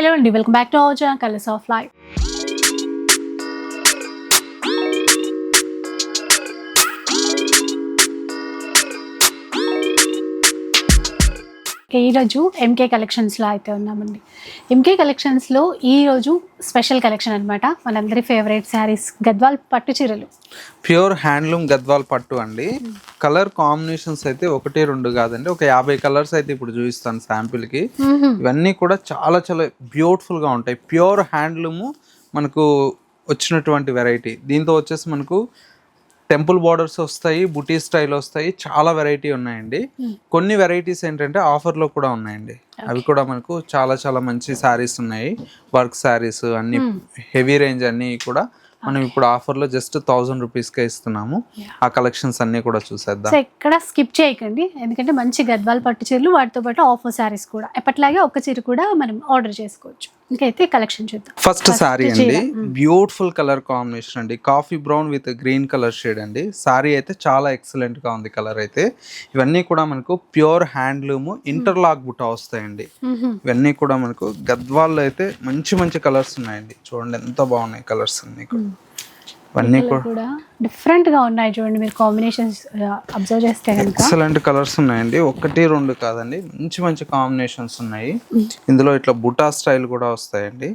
Hello అండి welcome back to our channel colours of life. ఈరోజు MK కలెక్షన్స్లో అయితే ఉన్నామండి. ఎంకే కలెక్షన్స్లో ఈరోజు స్పెషల్ కలెక్షన్ అన్నమాట. మనందరి ఫేవరెట్ శారీస్ గద్వాల్ పట్టు చీరలు. ప్యూర్ హ్యాండ్లూమ్ గద్వాల్ పట్టు అండి. కలర్ కాంబినేషన్స్ అయితే ఒకటి రెండు కాదండి. ఒక యాభై కలర్స్ అయితే ఇప్పుడు చూపిస్తాను శాంపిల్కి. ఇవన్నీ కూడా చాలా చాలా బ్యూటిఫుల్గా ఉంటాయి. ప్యూర్ హ్యాండ్లూమ్ మనకు వచ్చినటువంటి వెరైటీ దీంతో వచ్చేసి మనకు టెంపుల్ బార్డర్స్ వస్తాయి బుటీ స్టైల్ వస్తాయి చాలా వెరైటీ ఉన్నాయండి. కొన్ని వెరైటీస్ ఏంటంటే ఆఫర్లో కూడా ఉన్నాయండి. అవి కూడా మనకు చాలా చాలా మంచి శారీస్ ఉన్నాయి. వర్క్ శారీస్ అన్ని హెవీ రేంజ్ అన్ని కూడా మనం ఇప్పుడు ఆఫర్లో జస్ట్ థౌజండ్ రూపీస్కే ఇస్తున్నాము. ఆ కలెక్షన్స్ అన్ని కూడా చూసేద్దాం. ఎక్కడ స్కిప్ చేయకండి. ఎందుకంటే మంచి గద్వాల్ పట్టు చీరలు వాటితో పాటు ఆఫర్ శారీస్ కూడా. ఎప్పటిలాగే ఒక చీర కూడా మనం ఆర్డర్ చేసుకోవచ్చు. ఇంకైతే కలెక్షన్ చూద్దాం. ఫస్ట్ శారీ అండి. బ్యూటిఫుల్ కలర్ కాంబినేషన్ అండి. Coffee brown with green colour shade అండి. శారీ అయితే చాలా ఎక్సలెంట్గా ఉంది కలర్ అయితే. ఇవన్నీ కూడా మనకు ప్యూర్ హ్యాండ్లూమ్ ఇంటర్లాక్ బుట్ట వస్తాయండి. ఇవన్నీ కూడా మనకు గద్వాల్లో అయితే మంచి మంచి కలర్స్ ఉన్నాయండి. చూడండి ఎంత బాగున్నాయి కలర్స్ అన్ని కూడా. ఇవన్నీ కూడా డిఫరెంట్గా ఉన్నాయి చూడండి మీరు కాంబినేషన్స్ అబ్జర్వ్ చేస్తే కనుక. ఎక్సలెంట్ కలర్స్ ఉన్నాయండి. ఒకటి రెండు కాదండి. మంచి మంచి కాంబినేషన్స్ ఉన్నాయి. ఇందులో ఇట్లా బుటా స్టైల్ కూడా వస్తాయండి.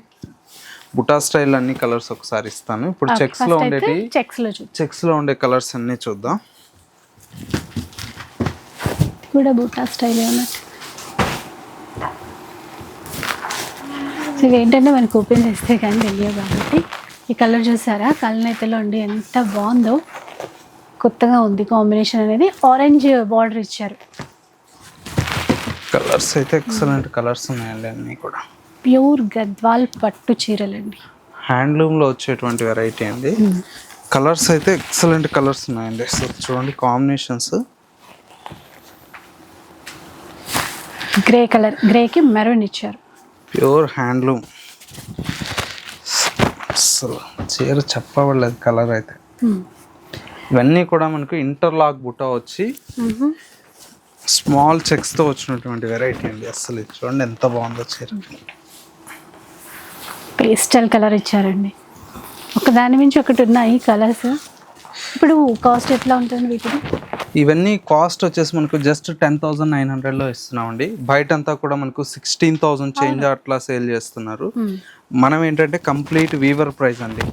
బుటా స్టైల్ అన్ని కలర్స్ ఒకసారి ఇస్తాను. ఇప్పుడు చెక్స్లో ఉండేటి చెక్స్లో చెక్స్లో ఉండే కలర్స్ అన్ని చూద్దాం. కూడా బూటా స్టైల్ ఉన్నట్టు సో ఇవి ఏంటంటే మనకు ఓపెన్ చేస్తే కానీ తెలియదు కాబట్టి. ఈ కలర్ చూసారా? కళ్ళనైతేలో ఉండి ఎంత బాగుందో. కొత్తగా ఉంది కాంబినేషన్ అనేది. ఆరెంజ్ బార్డర్ ఇచ్చారు. కలర్స్ అయితే ఎక్సలెంట్ కలర్స్ ఉన్నాయండి అన్ని కూడా. ప్యూర్ గద్వాల్ పట్టు చీరలండి. హ్యాండ్లూమ్లో వచ్చేటువంటి వెరైటీ అండి. కలర్స్ అయితే ఎక్సలెంట్ కలర్స్ ఉన్నాయండి. అసలు చూడండి కాంబినేషన్స్. గ్రే కలర్ గ్రేకి మెరూన్ ఇచ్చారు. Pure handloom. అసలు చీర చెప్పబడలేదు కలర్ అయితే. ఇవన్నీ కూడా మనకు ఇంటర్లాక్ బుట్ట వచ్చి. స్మాల్ చెక్స్తో వచ్చినటువంటి వెరైటీ అండి అసలు చూడండి ఎంత బాగుందో చీర. పేస్టల్ కలర్ ఇచ్చారండి. ఒక దాని మించి ఒకటి ఉన్నాయి కలర్స్. ఇప్పుడు కాస్ట్ ఎట్లా ఉంటుంది వీటిది? ఇవన్నీ కాస్ట్ వచ్చేసి మనకు జస్ట్ టెన్ థౌసండ్ నైన్ హండ్రెడ్లో ఇస్తున్నామండి. బయట అంతా కూడా మనకు సిక్స్టీన్ థౌసండ్ చేంజ్ అట్లా సేల్ చేస్తున్నారు. మనం ఏంటంటే కంప్లీట్ వీవర్ ప్రైస్ అండి.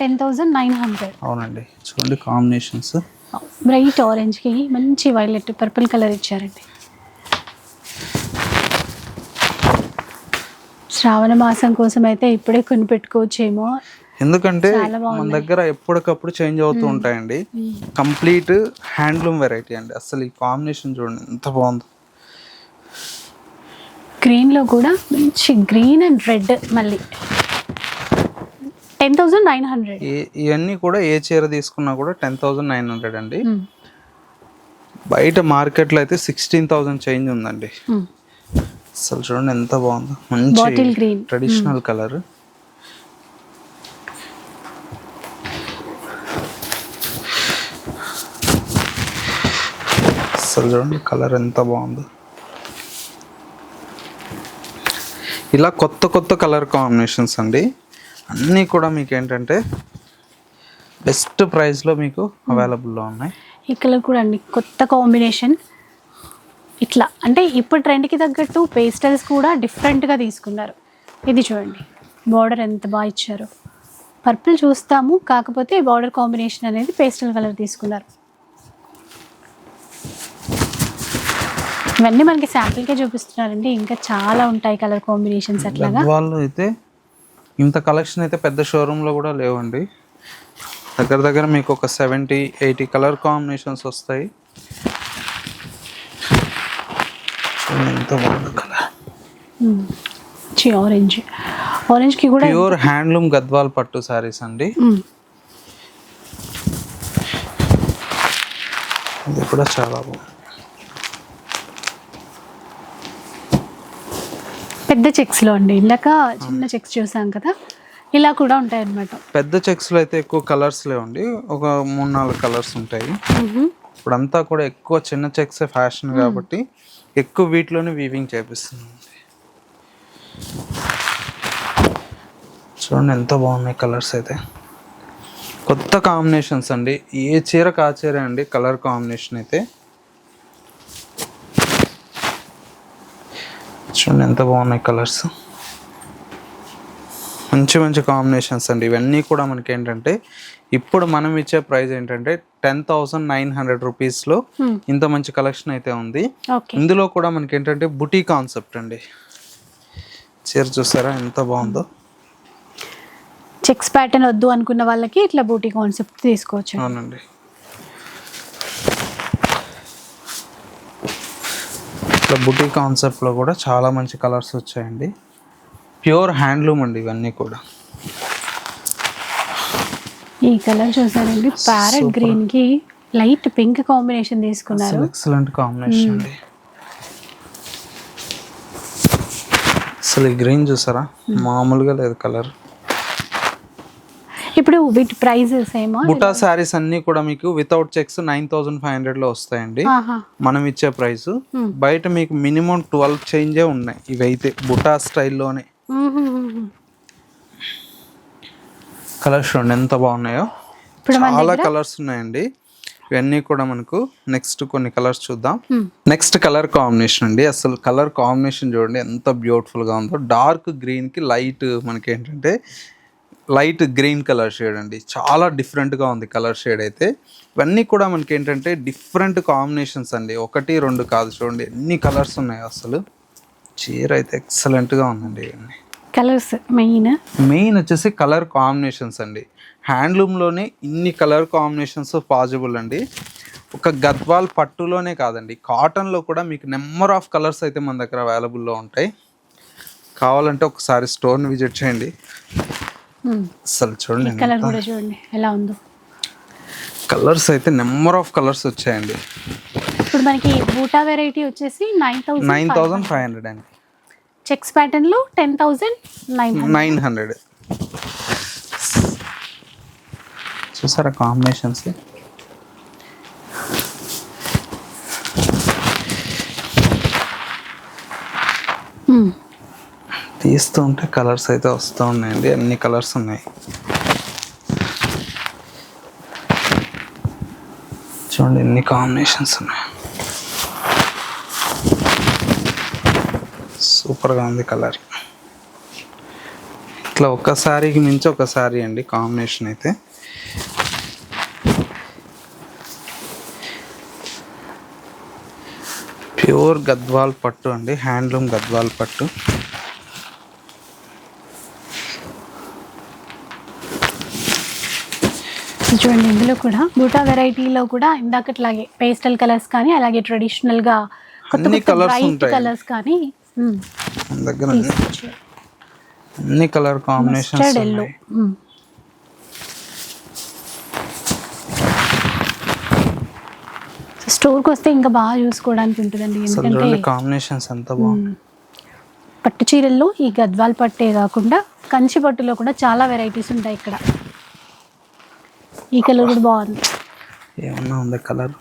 టెన్ థౌజండ్ నైన్ హండ్రెడ్ అవునండి. చూడండి కాంబినేషన్స్ బ్రైట్ ఆరెంజ్కి మంచి వైలెట్ పర్పుల్ కలర్ ఇచ్చారండి. శ్రావణ మాసం కోసం అయితే ఇప్పుడే కొని పెట్టుకోవచ్చేమో ఎందుకంటే మన దగ్గర ఎప్పటికప్పుడు చేంజ్ అవుతూ ఉంటాయండి. కంప్లీట్ హ్యాండ్లూమ్ వెరైటీ అండి. అసలు ఈ కాంబినేషన్ చూడండి ఎంత బాగుందో. గ్రీన్లో కూడా మంచి గ్రీన్ అండ్ రెడ్ మళ్ళీ. టెన్ థౌజండ్ నైన్ హండ్రెడ్ ఇవన్నీ కూడా ఏ చీర తీసుకున్నా కూడా టెన్ థౌసండ్ నైన్ హండ్రెడ్ అండి. బయట మార్కెట్లో అయితే సిక్స్టీన్ థౌసండ్ చేంజ్ ఉందండి. అసలు చూడండి ఎంత బాగుందో. మంచి. ట్రెడిషనల్ కలర్ అసలు చూడండి కలర్ ఎంత బాగుందో. ఇలా కొత్త కొత్త కలర్ కాంబినేషన్స్ అండి. అన్నీ కూడా మీకు ఏంటంటే బెస్ట్ ప్రైస్లో మీకు అవైలబుల్లో ఉన్నాయి. ఈ కలర్ కూడా అండి కొత్త కాంబినేషన్. ఇట్లా అంటే ఇప్పుడు ట్రెండ్కి తగ్గట్టు పేస్టల్స్ కూడా డిఫరెంట్గా తీసుకున్నారు. ఇది చూడండి బార్డర్ ఎంత బాగా ఇచ్చారు. పర్పుల్ చూస్తాము కాకపోతే బార్డర్ కాంబినేషన్ అనేది పేస్టల్ కలర్ తీసుకున్నారు. ఇవన్నీ మనకి శాంపిల్కే చూపిస్తున్నారండి. ఇంకా చాలా ఉంటాయి కలర్ కాంబినేషన్స్ అట్లాగా. వాళ్ళు అయితే ఇంత కలెక్షన్ అయితే పెద్ద షోరూంలో కూడా లేవండి. దగ్గర దగ్గర మీకు ఒక సెవెంటీ ఎయిటీ కలర్ కాంబినేషన్స్ వస్తాయి. చూడండి ఎంత బాగుంది కలర్ ఆరెంజ్ ఆరెంజ్కి కూడా ప్యూర్ హ్యాండ్లూమ్ గద్వాల్ పట్టు శారీస్ అండి. ఇది కూడా చాలా బాగుంది. పెద్ద చెక్స్లో అండి. ఇందాక చిన్న చెక్స్ చూసాం కదా. ఇలా కూడా ఉంటాయి అన్నమాట పెద్ద చెక్స్లో అయితే ఎక్కువ కలర్స్ లేవండి. ఒక మూడు నాలుగు కలర్స్ ఉంటాయి. ఇప్పుడంతా కూడా ఎక్కువ చిన్న చెక్స్ ఫ్యాషన్ కాబట్టి ఎక్కువ వీటిలోనే వీవింగ్ చేపిస్తున్నాం. చూడండి ఎంత బాగున్నాయి కలర్స్ అయితే. కొత్త కాంబినేషన్స్ అండి. ఏ చీర కా చీర అండి కలర్ కాంబినేషన్ అయితే. చూడండి ఎంత బాగున్నాయి కలర్స్ మంచి మంచి కాంబినేషన్స్ అండి. ఇవన్నీ కూడా మనకి ఏంటంటే ఇప్పుడు మనం ఇచ్చే ప్రైస్ ఏంటంటే టెన్ థౌసండ్ నైన్ హండ్రెడ్ రూపీస్లో Hmm. ఇంత మంచి కలెక్షన్ అయితే ఉంది. ఇందులో కూడా మనకి ఏంటంటే బుటీ కాన్సెప్ట్ అండి. చీర చూసారా? ఎంత బాగుందో. చెక్స్ ప్యాటర్న్ వద్దు అనుకున్న వాళ్ళకి ఇట్లా బూటీ కాన్సెప్ట్ తీసుకోవచ్చు. అవునండి. ఇట్లా బుటీ కాన్సెప్ట్లో కూడా చాలా మంచి కలర్స్ వచ్చాయండి. ప్యూర్ హ్యాండ్లూమ్ అండి ఇవన్నీ కూడా. ఈ కలర్ చూసారండి? ప్యారెట్ గ్రీన్కి లైట్ పింక్ కాంబినేషన్ తీసుకున్నారు. ఎక్సలెంట్ కాంబినేషన్ అండి. అసలు ఈ గ్రీన్ చూసారా? మామూలుగా లేదు కలర్ ఇప్పుడు వీటి ప్రైజెస్ ఏమో బుటా శారీస్ అన్నీ కూడా మీకు without checks nine thousand five హండ్రెడ్లో వస్తాయండి. ఆహా. మనం ఇచ్చే ప్రైస్. బయట మీకు మినిమం ట్వెల్వ్ చేంజే ఉన్నాయి ఇవైతే బుటా స్టైల్లోనే. కలర్స్ చూడండి ఎంత బాగున్నాయో. చాలా కలర్స్ ఉన్నాయండి. ఇవన్నీ కూడా మనకు నెక్స్ట్ కొన్ని కలర్స్ చూద్దాం. నెక్స్ట్ కలర్ కాంబినేషన్ అండి. అసలు కలర్ కాంబినేషన్ చూడండి ఎంత beautiful గా ఉందో. డార్క్కి లైట్ మనకి ఏంటంటే లైట్ గ్రీన్ కలర్ షేడ్ అండి. చాలా different గా ఉంది కలర్ షేడ్ అయితే. ఇవన్నీ కూడా మనకి ఏంటంటే డిఫరెంట్ కాంబినేషన్స్ అండి. ఒకటి రెండు కాదు చూడండి. ఎన్ని కలర్స్ ఉన్నాయి అసలు? చీర అయితే excellent గా ఉందండి ఇవన్నీ. Colours main? మెయిన్ వచ్చేసి కలర్ కాంబినేషన్స్ అండి. హ్యాండ్లూమ్లోనే ఇన్ని కలర్ కాంబినేషన్స్ పాసిబుల్ అండి. ఒక గద్వాల్ పట్టులోనే కాదండి. కాటన్లో కూడా మీకు నెంబర్ ఆఫ్ కలర్స్ అయితే మన దగ్గర అవైలబుల్లో ఉంటాయి. కావాలంటే ఒకసారి స్టోర్ని విజిట్ చేయండి. అసలు చూడండి కలర్ కూడా చూడండి ఎలా ఉందో. కలర్స్ అయితే నెంబర్ ఆఫ్ కలర్స్ వచ్చాయండి. ఇప్పుడు మనకి బూటా వెరైటీ వచ్చేసి nine thousand nine thousand five hundred అండి. చెక్స్ ప్యాటర్న్లో ten thousand nine nine hundred. చూసారా కాంబినేషన్స్? తీస్తూ ఉంటే కలర్స్ అయితే వస్తూ ఉన్నాయండి. అన్ని కలర్స్ ఉన్నాయి. చూడండి ఎన్ని కాంబినేషన్స్ ఉన్నాయి. సూపర్గా ఉంది కలర్. ఇట్లా ఒక్క శారీకి మించి ఒక శారీ అండి కాంబినేషన్ అయితే. ప్యూర్ గద్వాల్ పట్టు అండి. హ్యాండ్లూమ్ గద్వాల్ పట్టు. చూడండి ఇందులో కూడా బూటా వెరైటీలో కూడా ఇందాకట్లాగే పేస్టల్ కలర్స్ కానీ అలాగే ట్రెడిషనల్గా కొత్త బ్రైట్. కలర్స్ కానీ అన్ని- కలర్ కాంబినేషన్స్ మస్టర్డ్ ఎల్లో ఉన్నాయి. స్టోర్కి వస్తే ఇంకా బాగా చూసుకోవడానికి ఉంటుందండి ఎందుకంటే కాంబినేషన్స్ ఎంత బాగుంది పట్టు చీరల్లో ఈ గద్వాల్ పట్టే కాకుండా కంచి పట్టులో కూడా చాలా వెరైటీస్ ఉంటాయి ఇక్కడ. ఈ కలర్ కూడా బాగుంది. ఏమన్నా ఉంది కలర్?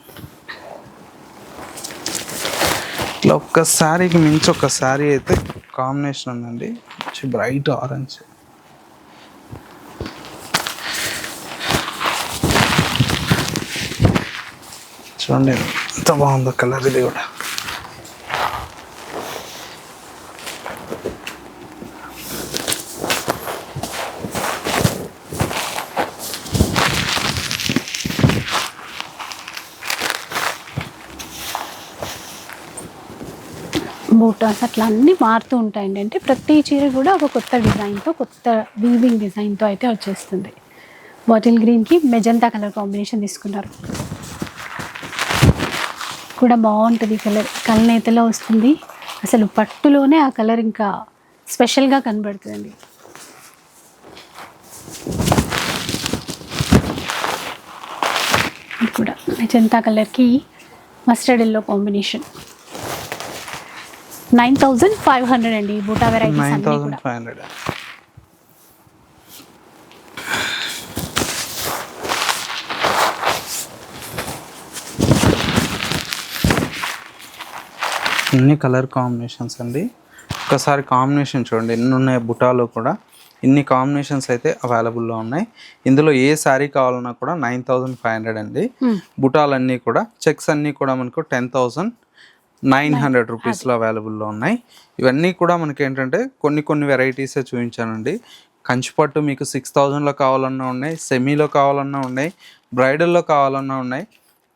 ఇట్లా ఒక్క శారీకి మించి ఒక శారీ అయితే కాంబినేషన్ ఉందండి. మంచి బ్రైట్ ఆరెంజ్. చూడండి ఎంత బాగుందో కలర్ ఇది కూడా. బూటాస్ అట్లా అన్నీ మారుతూ ఉంటాయండి. అంటే ప్రతి చీర కూడా ఒక కొత్త డిజైన్తో కొత్త వీవింగ్ డిజైన్తో అయితే వచ్చేస్తుంది. బాటిల్ గ్రీన్కి మెజంతా కలర్ కాంబినేషన్ తీసుకున్నారు. కూడా బాగుంటుంది కలర్. కలనేతలో వస్తుంది. అసలు పట్టులోనే ఆ కలర్ ఇంకా స్పెషల్గా కనబడుతుంది కూడా మెజంతా కలర్కి mustard yellow combination nine thousand five hundred అండి buta varieties nine five hundred. అన్ని కలర్ కాంబినేషన్స్ అండి. ఒకసారి కాంబినేషన్ చూడండి ఎన్ని ఉన్నాయి బుటాలో కూడా. ఇన్ని కాంబినేషన్స్ అయితే అవైలబుల్లో ఉన్నాయి. ఇందులో ఏ శారీ కావాలన్నా కూడా నైన్ థౌజండ్ ఫైవ్ హండ్రెడ్ అండి. బుటాలన్నీ కూడా చెక్స్ అన్నీ కూడా మనకు టెన్ థౌజండ్ నైన్ హండ్రెడ్ రూపీస్లో అవైలబుల్లో ఉన్నాయి. ఇవన్నీ కూడా మనకి ఏంటంటే కొన్ని కొన్ని వెరైటీసే చూపించానండి. కంచిపట్టు మీకు సిక్స్ థౌజండ్లో కావాలన్నా ఉన్నాయి. సెమీలో కావాలన్నా ఉన్నాయి. బ్రైడల్లో కావాలన్నా ఉన్నాయి.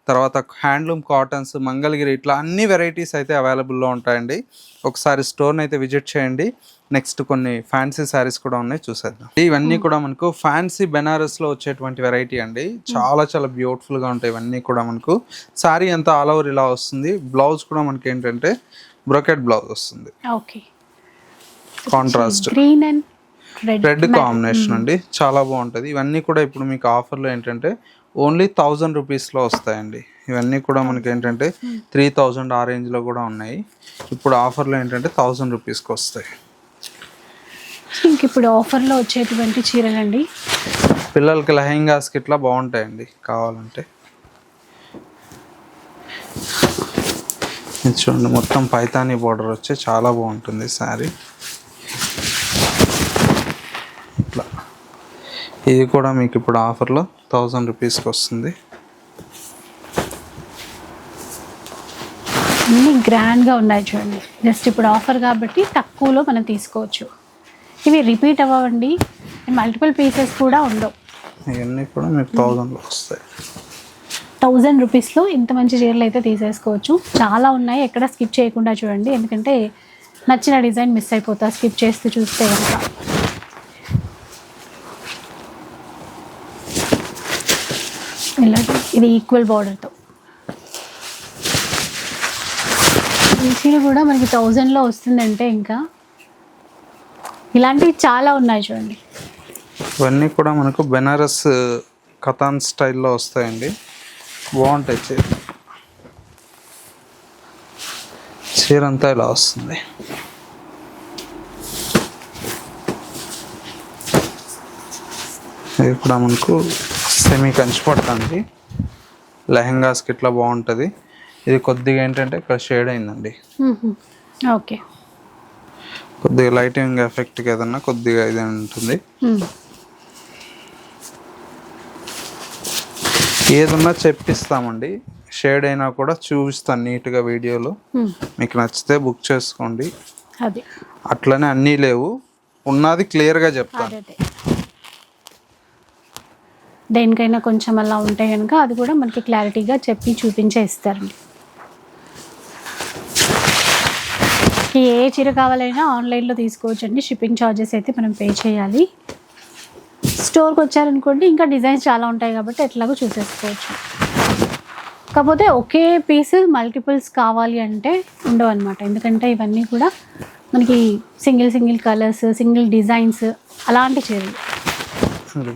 తర్వాత హ్యాండ్లూమ్ కాటన్స్ మంగళగిరి ఇట్లా అన్ని వెరైటీస్ అయితే అవైలబుల్లో ఉంటాయండి. ఒకసారి స్టోర్ని అయితే విజిట్ చేయండి. నెక్స్ట్ కొన్ని ఫ్యాన్సీ శారీస్ కూడా ఉన్నాయి చూసేద్దాం. ఇవన్నీ కూడా మనకు ఫ్యాన్సీ బెనారస్లో వచ్చేటువంటి వెరైటీ అండి. చాలా చాలా బ్యూటిఫుల్గా ఉంటాయి ఇవన్నీ కూడా మనకు. శారీ అంతా ఆల్ ఓవర్ ఇలా వస్తుంది. బ్లౌజ్ కూడా మనకి ఏంటంటే బ్రొకెట్ బ్లౌజ్ వస్తుంది. Okay. Contrast. Green and red red combination అండి. చాలా బాగుంటుంది. ఇవన్నీ కూడా ఇప్పుడు మీకు ఆఫర్లో ఏంటంటే ఓన్లీ థౌజండ్ రూపీస్లో వస్తాయండి. ఇవన్నీ కూడా మనకి ఏంటంటే త్రీ థౌజండ్ ఆ రేంజ్లో కూడా ఉన్నాయి. ఇప్పుడు ఆఫర్లో ఏంటంటే థౌజండ్ రూపీస్కి వస్తాయి. ఇంక ఇప్పుడు ఆఫర్లో వచ్చేటువంటి చీరలండి? పిల్లలకి లెహెంగాస్కి ఇట్లా బాగుంటాయండి కావాలంటే. చూడండి మొత్తం పైతానీ బార్డర్ వచ్చి చాలా బాగుంటుంది శారీ. ఇట్లా. ఇది కూడా మీకు ఇప్పుడు ఆఫర్లో థౌజండ్ రూపీస్కి వస్తుంది. అన్ని గ్రాండ్గా ఉన్నాయి చూడండి. జస్ట్ ఇప్పుడు ఆఫర్ కాబట్టి తక్కువలో మనం తీసుకోవచ్చు. ఇవి రిపీట్ అవ్వండి మల్టిపుల్ పీసెస్ కూడా ఉండవు. ఇవన్నీ కూడా మీకు థౌజండ్లో వస్తాయి. థౌజండ్ రూపీస్లో ఇంత మంచి చీరలు అయితే తీసేసుకోవచ్చు. చాలా ఉన్నాయి. ఎక్కడ స్కిప్ చేయకుండా చూడండి. ఎందుకంటే నచ్చిన డిజైన్ మిస్ అయిపోతా. స్కిప్ చేస్తూ చూస్తే కనుక ఇలా ఇది ఈక్వల్ బార్డర్తో ఈ చీర కూడా మనకి థౌజండ్లో వస్తుందంటే ఇంకా ఇలాంటివి చాలా ఉన్నాయి చూడండి. ఇవన్నీ కూడా మనకు బెనారస్ కథాన్ స్టైల్లో వస్తాయండి. బాగుంటాయి చీర చీర అంతా ఇలా వస్తుంది. ఇది కూడా మనకు సెమీ కంచి పడుతుంది లెహంగాస్కి ఇట్లా బాగుంటుంది. ఇది కొద్దిగా ఏంటంటే ఇక్కడ షేడ్ అయిందండి. ఓకే. కొద్దిగా లైటింగ్ ఎఫెక్ట్కి ఏదన్నా కొద్దిగా ఇది ఉంటుంది. ఏదన్నా చెప్పిస్తామండి. షేడ్ అయినా కూడా చూపిస్తాను నీట్గా వీడియోలో. మీకు నచ్చితే బుక్ చేసుకోండి. అట్లనే అన్నీ లేవు. ఉన్నది క్లియర్గా చెప్తాను. దేనికైనా కొంచెం అలా ఉంటే కనుక అది కూడా మనకి క్లారిటీగా చెప్పి చూపించే ఇస్తారండి ఏ చీర కావాలైనా ఆన్లైన్లో తీసుకోవచ్చు అండి షిప్పింగ్ ఛార్జెస్ అయితే మనం పే చేయాలి. స్టోర్కి వచ్చారనుకోండి ఇంకా డిజైన్స్ చాలా ఉంటాయి కాబట్టి ఎట్లాగో చూసేసుకోవచ్చు. కాకపోతే ఒకే పీస్ మల్టిపుల్స్ కావాలి అంటే ఉండవు అనమాట ఎందుకంటే ఇవన్నీ కూడా మనకి single single colours single designs అలాంటి చీరలు.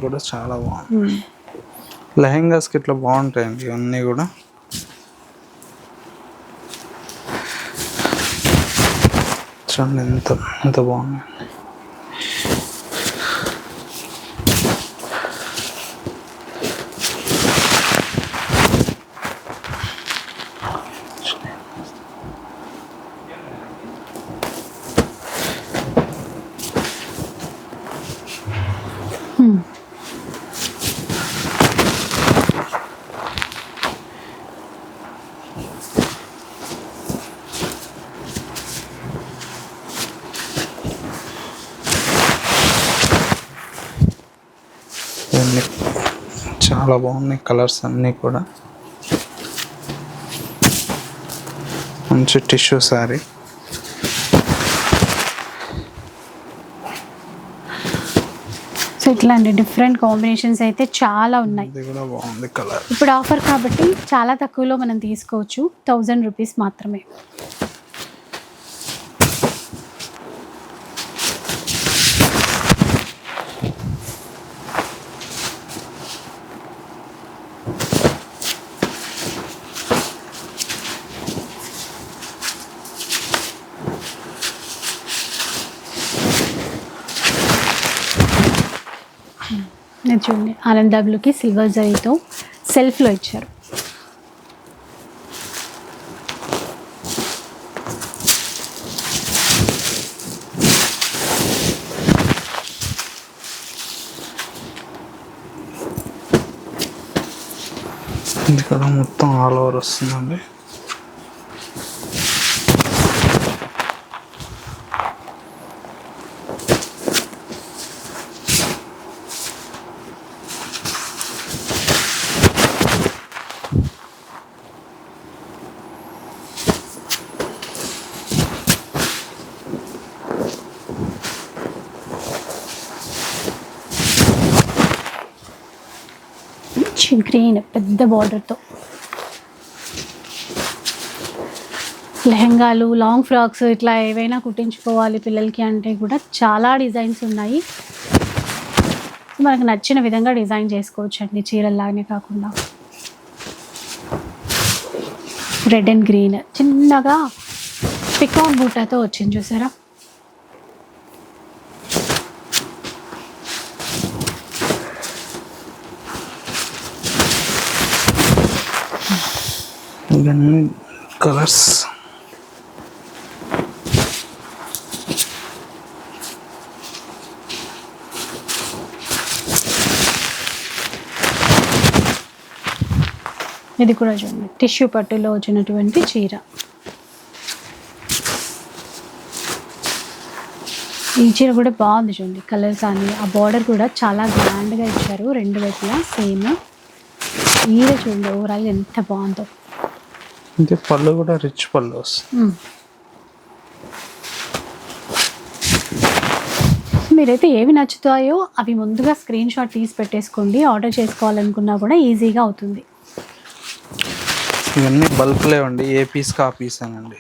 కూడా చాలా బాగుంది. లెహెంగాస్కి ఇట్లా బాగుంటాయండి ఇవన్నీ కూడా. చూడండి ఎంత ఎంత బాగుంది ఇవన్నీ చాలా బాగున్నాయి కలర్స్ అన్నీ కూడా. మంచి టిష్యూ శారీ సో ఇట్లాంటి డిఫరెంట్ కాంబినేషన్స్ అయితే చాలా ఉన్నాయి. ఇప్పుడు ఆఫర్ కాబట్టి చాలా తక్కువలో మనం తీసుకోవచ్చు. థౌజండ్ రూపీస్ మాత్రమే. చూడండి. ఆనంద బ్లూకి సిల్వర్ జరీతో సెల్ఫ్లో ఇచ్చారు. ఇది కదా మొత్తం ఆల్ ఓవర్ వస్తుందండి. గ్రీన్ పెద్ద బార్డర్తో లెహంగాలు లాంగ్ ఫ్రాక్స్ ఇట్లా ఏవైనా కుట్టించుకోవాలి పిల్లలకి అంటే కూడా చాలా డిజైన్స్ ఉన్నాయి. మనకు నచ్చిన విధంగా డిజైన్ చేసుకోవచ్చు అండి చీరల్లాగానే కాకుండా. రెడ్ అండ్ గ్రీన్ చిన్నగా పికాన్ బూటాతో వచ్చింది చూసారా? ఇవన్నీ కలర్స్. ఇది కూడా చూడండి. టిష్యూ పట్టులో వచ్చినటువంటి చీర. ఈ చీర కూడా బాగుంది చూడండి. కలర్స్ కానీ ఆ బార్డర్ కూడా చాలా గ్రాండ్గా ఇచ్చారు. రెండు వైపులా సేమ్. చీర చూడండి ఓవరాల్ ఎంత బాగుందో. అంటే పళ్ళు కూడా రిచ్ పళ్ళు. మీరైతే ఏవి నచ్చుతాయో అవి ముందుగా స్క్రీన్ షాట్ తీసి పెట్టేసుకోండి. ఆర్డర్ చేసుకోవాలనుకున్నా కూడా ఈజీగా అవుతుంది. ఇవన్నీ బల్క్ లేవండి ఏ పీస్ కా పీస్ అనండి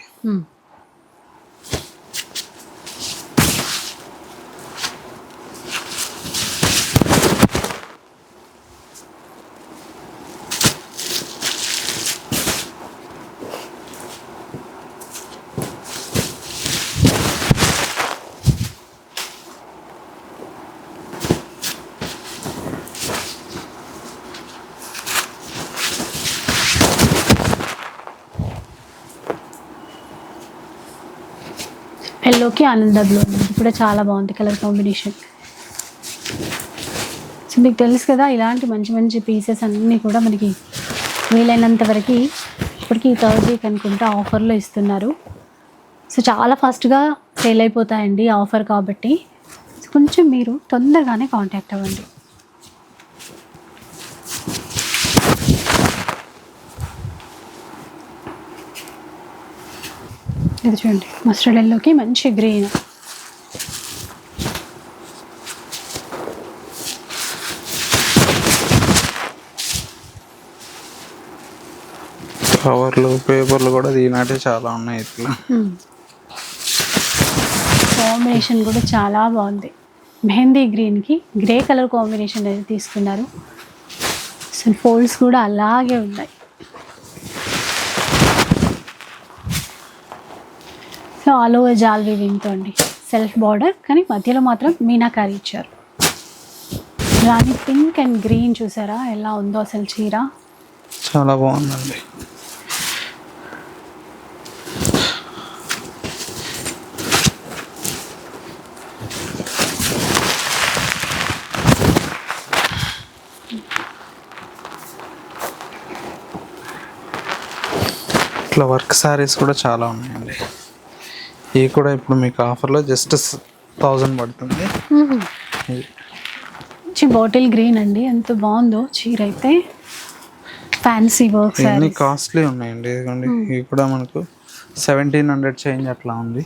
ఎల్లోకి ఆనంద బ్లూ ఇది కూడా చాలా బాగుంది కలర్ కాంబినేషన్. సో మీకు తెలుసు కదా ఇలాంటి మంచి మంచి పీసెస్ అన్నీ కూడా మనకి వీలైనంత వరకు ఇప్పటికీ థర్డ్ వీక్ అనుకుంటా ఆఫర్లో ఇస్తున్నారు. సో చాలా ఫాస్ట్గా సేల్ అయిపోతాయండి ఆఫర్ కాబట్టి. కొంచెం మీరు తొందరగానే కాంటాక్ట్ అవ్వండి. ఇది చూడండి. మస్టర్డ్ ఎల్లోకి మంచి గ్రీన్ కవర్లు పేపర్లు కూడా దీనాటే చాలా ఉన్నాయి ఇట్లా. కాంబినేషన్ కూడా చాలా బాగుంది. మెహందీ గ్రీన్కి గ్రే కలర్ కాంబినేషన్ అనేది తీసుకున్నారు. అసలు ఫోల్డ్స్ కూడా అలాగే ఉన్నాయి. సో ఆల్ ఓవర్ జాల్ వీవింగ్తో అండి సెల్ఫ్ బార్డర్ కానీ మధ్యలో మాత్రం మీనాకారి ఇచ్చారు. రాణి పింక్ అండ్ గ్రీన్ చూసారా? ఎలా ఉందో అసలు చీర? చాలా బాగుందండి. ఇట్లా వర్క్ శారీస్ కూడా చాలా ఉన్నాయండి. ఇవి కూడా ఇప్పుడు మీకు ఆఫర్లో జస్ట్ థౌజండ్ పడుతుంది. బాటిల్ గ్రీన్ అండి. ఎంత బాగుందో చీర అయితే ఫ్యాన్సీ వర్క్ ఇవన్నీ కాస్ట్లీ ఉన్నాయండి. ఇదిగోండి ఇవి కూడా మనకు సెవెంటీన్ హండ్రెడ్ చేంజ్ అట్లా ఉంది.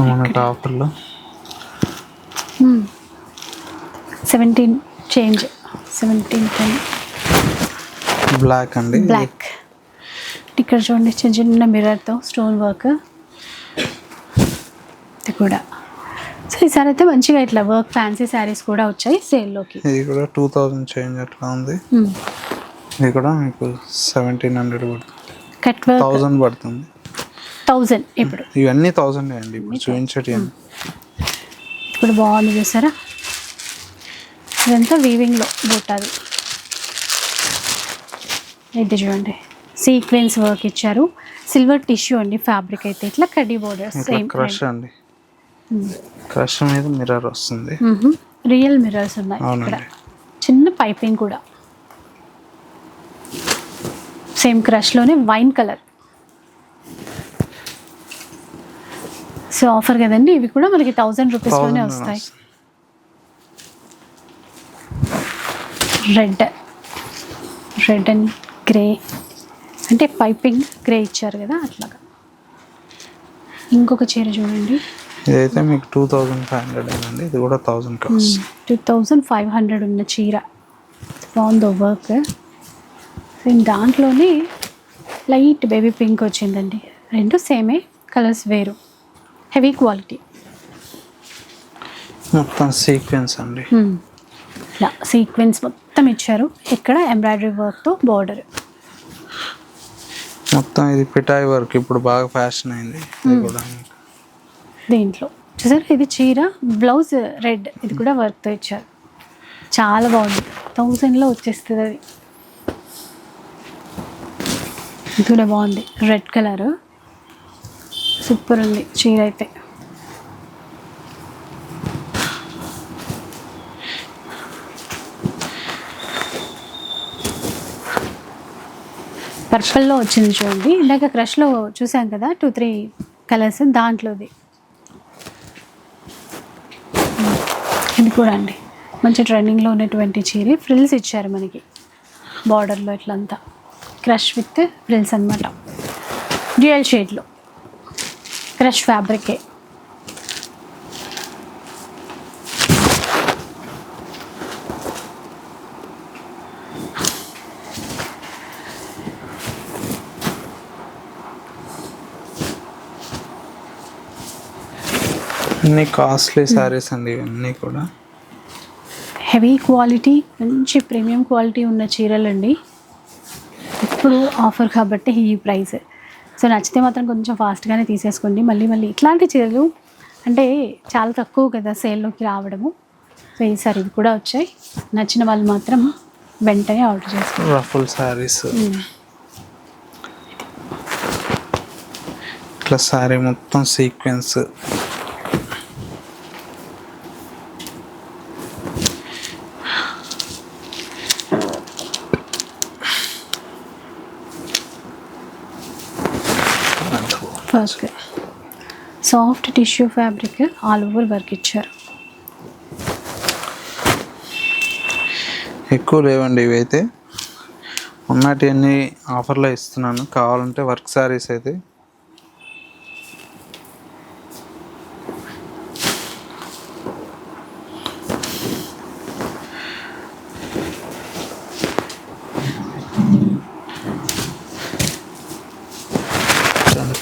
మనకు ఆఫర్లో seventeen change. Seventeen ten. Black అండి. బ్లాక్. ఇక్కడ చూడండి చిన్న చిన్న మిర్రర్తో స్టోన్ వర్క్ ఇది కూడా. సో ఈసారి అయితే మంచిగా ఇట్లా వర్క్ ఫ్యాన్సీ శారీస్ కూడా వచ్చాయి సేల్లోకి ఇది కూడా టూ థౌజండ్ చేంజ్ అట్లా ఉంది. ఇది కూడా మీకు సెవెంటీన్ హండ్రెడ్ పడుతుంది కట్ వర్క్ థౌజండ్ పడుతుంది. థౌజండ్ ఇప్పుడు. ఇవన్నీ థౌజండ్ అండి ఇప్పుడు చూపించేటి ఇది కూడా బాగుంది చూసారా? ఇదంతా వీవింగ్లో బుట్టది ఇది చూడండి. సీక్వెన్స్ వర్క్ ఇచ్చారు. సిల్వర్ టిష్యూ అండి ఫ్యాబ్రిక్ అయితే. ఇట్లా కడ్డీ బోర్డర్ సేమ్ క్రష్ అండి. క్రష్ మీద మిర్రర్ వస్తుంది. రియల్ మిర్రర్స్ ఉన్నాయి ఇక్కడ. చిన్న పైపింగ్ కూడా. సేమ్ క్రష్లోనే వైన్ కలర్. సో ఆఫర్ కదండి. ఇవి కూడా మనకి థౌజండ్ రూపీస్లోనే వస్తాయి. రెడ్. Red and grey. అంటే పైపింగ్ గ్రే ఇచ్చారు కదా అట్లాగా. ఇంకొక చీర చూడండి. ఇదైతే మీకు టూ థౌజండ్ ఫైవ్ హండ్రెడ్ అండి ఇది కూడా thousand two thousand five hundred ఉన్న చీర. బాగుందో వర్క్ సేమ్ దాంట్లోనే లైట్ బేబీ పింక్ వచ్చిందండి. రెండు సేమే కలర్స్ వేరు. హెవీ క్వాలిటీ మొత్తం సీక్వెన్స్ అండి. ఇలా సీక్వెన్స్ మొత్తం ఇచ్చారు. ఇక్కడ ఎంబ్రాయిడరీ వర్క్తో బార్డర్ మొత్తం ఇది పిటాయి వర్క్ ఇప్పుడు బాగా ఫ్యాషన్ అయింది. ఇది కూడా. మీకు. దీంట్లో. చూసారు ఇది చీర? బ్లౌజ్ రెడ్ ఇది కూడా వర్క్తో ఇచ్చారు. చాలా బాగుంది. థౌజండ్లో వచ్చేస్తుంది అది. ఇది కూడా బాగుంది. రెడ్ కలర్ సూపర్ ఉంది చీర అయితే. పర్పుల్లో వచ్చింది చూడండి. ఇందాక క్రష్లో చూసాం కదా టూ త్రీ కలర్స్ దాంట్లోది. ఇది కూడా అండి. మంచి ట్రెండింగ్లో ఉన్నటువంటి చీర. ఫ్రిల్స్ ఇచ్చారు మనకి. బార్డర్లో ఇట్లంతా. క్రష్ విత్ ఫ్రిల్స్ అనమాట డ్యూయల్ షేడ్లో క్రష్ ఫ్యాబ్రికే అన్ని కాస్ట్లీ శారీస్ అండి ఇవన్నీ కూడా. హెవీ క్వాలిటీ మంచి ప్రీమియం క్వాలిటీ ఉన్న చీరలండి. ఇప్పుడు ఆఫర్ కాబట్టి ఈ ప్రైస్. సో నచ్చితే మాత్రం కొంచెం ఫాస్ట్గానే తీసేసుకోండి. మళ్ళీ మళ్ళీ ఇట్లాంటి చీరలు అంటే చాలా తక్కువ కదా సేల్లోకి రావడము. సో ఈసారి ఇవి కూడా వచ్చాయి. నచ్చిన వాళ్ళు మాత్రం వెంటనే ఆర్డర్ చేసుకోండి. రఫుల్ శారీస్ ఇట్లా శారీ మొత్తం sequence first soft tissue fabric all over work ఇచ్చారు. ఎక్కువ లేవండి ఇవైతే. ఉన్నటివన్నీ ఆఫర్లో ఇస్తున్నాను. కావాలంటే వర్క్ శారీస్ అయితే.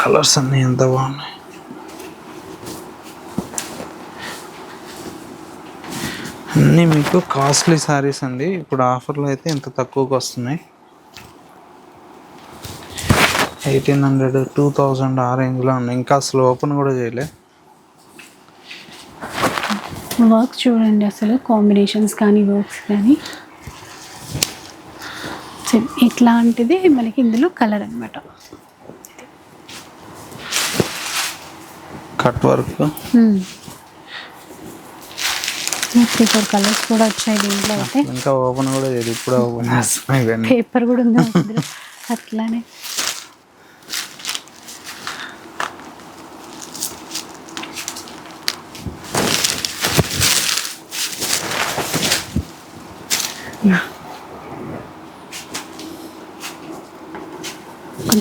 కలర్స్ అన్నీ ఎంత బాగున్నాయి అన్నీ మీకు కాస్ట్లీ శారీస్ అండి. ఇప్పుడు ఆఫర్లో అయితే ఇంత తక్కువకి వస్తున్నాయి. ఎయిటీన్ హండ్రెడ్ టూ థౌజండ్ ఆ రేంజ్లో ఉన్నాయి. ఇంకా అసలు ఓపెన్ కూడా చేయలే. వర్క్ చూడండి అసలు. కాంబినేషన్స్ కానీ వర్క్స్ కానీ. ఇట్లాంటిది మనకి ఇందులో కలర్ అనమాట cut work. Three four colours కూడా వచ్చాయి దీంట్లో అయితే. ఇంకా ఓపెన్ కూడా చేయలేదు ఇప్పుడే ఓపెన్ చేస్తున్నాయి పేపర్ కూడా ఉంది అట్లానే.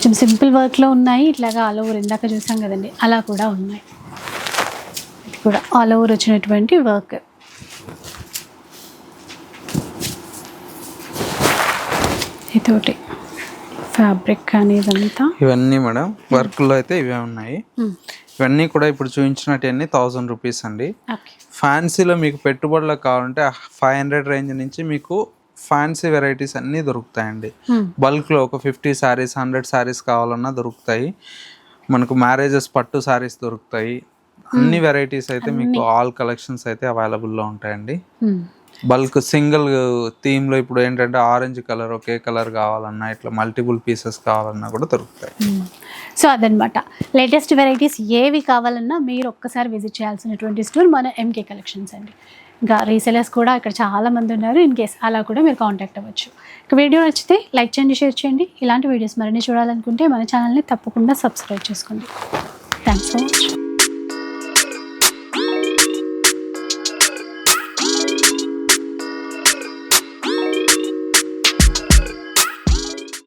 కొంచెం సింపుల్ వర్క్లో ఉన్నాయి. ఇట్లాగా ఆల్ ఓవర్ ఇందాక చూసాం కదండి. అలా కూడా ఉన్నాయి. ఇది కూడా ఆల్ ఓవర్ వచ్చినటువంటి వర్క్ ఇదొకటి. ఫ్యాబ్రిక్ కానీ ఇదంతా ఇవన్నీ మేడం వర్క్లో అయితే ఇవే ఉన్నాయి. ఇవన్నీ కూడా ఇప్పుడు చూపించినవన్నీ థౌజండ్ రూపీస్ అండి. ఫ్యాన్సీలో మీకు పెట్టుబడులకు కావాలంటే ఫైవ్ హండ్రెడ్ రేంజ్ నుంచి మీకు ఫ్యాన్సీ వెరైటీస్ అన్నీ దొరుకుతాయండి. బల్క్లో ఒక ఫిఫ్టీ శారీస్ హండ్రెడ్ శారీస్ కావాలన్నా దొరుకుతాయి. మనకు మ్యారేజెస్ పట్టు శారీస్ దొరుకుతాయి. అన్ని వెరైటీస్ అయితే మీకు ఆల్ కలెక్షన్స్ అయితే అవైలబుల్లో ఉంటాయండి. బల్క్ సింగిల్ థీమ్లో ఇప్పుడు ఏంటంటే ఆరెంజ్ కలర్ ఒకే కలర్ కావాలన్నా ఇట్లా మల్టిపుల్ పీసెస్ కావాలన్నా కూడా దొరుకుతాయి. సో అదనమాట లేటెస్ట్ వెరైటీస్ ఏవి కావాలన్నా మీరు ఒక్కసారి విజిట్ చేయాల్సినటువంటి స్టోర్ మన ఎంకే కలెక్షన్స్ అండి. ఇంకా రీసెలర్స్ కూడా ఇక్కడ చాలా మంది ఉన్నారు. ఇన్ కేస్ అలా కూడా మీరు కాంటాక్ట్ అవ్వచ్చు. ఇక వీడియో నచ్చితే లైక్ చేయండి షేర్ చేయండి. ఇలాంటి వీడియోస్ మరిన్ని చూడాలనుకుంటే మన ఛానల్ని తప్పకుండా సబ్స్క్రైబ్ చేసుకోండి. Thanks for watching